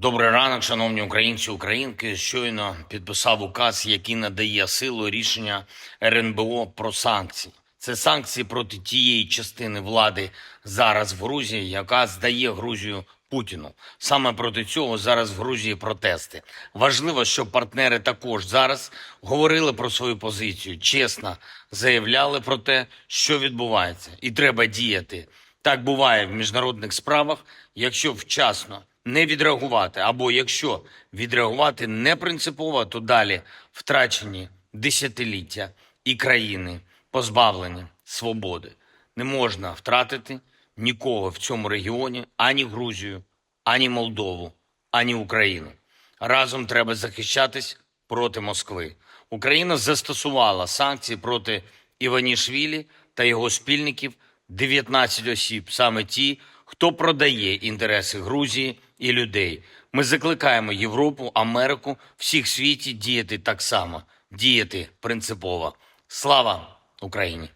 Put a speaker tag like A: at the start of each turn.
A: Добрий ранок, шановні українці, українки. Щойно підписав указ, який надає силу рішення РНБО про санкції. Це санкції проти тієї частини влади зараз в Грузії, яка здає Грузію Путіну. Саме проти цього зараз в Грузії протести. Важливо, щоб партнери також зараз говорили про свою позицію, чесно заявляли про те, що відбувається, і треба діяти. Так буває в міжнародних справах, якщо вчасно не відреагувати, або якщо відреагувати не принципово, то далі втрачені десятиліття і країни позбавлені свободи. Не можна втратити нікого в цьому регіоні, ані Грузію, ані Молдову, ані Україну. Разом треба захищатись проти Москви. Україна застосувала санкції проти Іванішвілі та його спільників 19 осіб, саме ті, хто продає інтереси Грузії і людей. Ми закликаємо Європу, Америку, всіх світі діяти так само, діяти принципово. Слава Україні!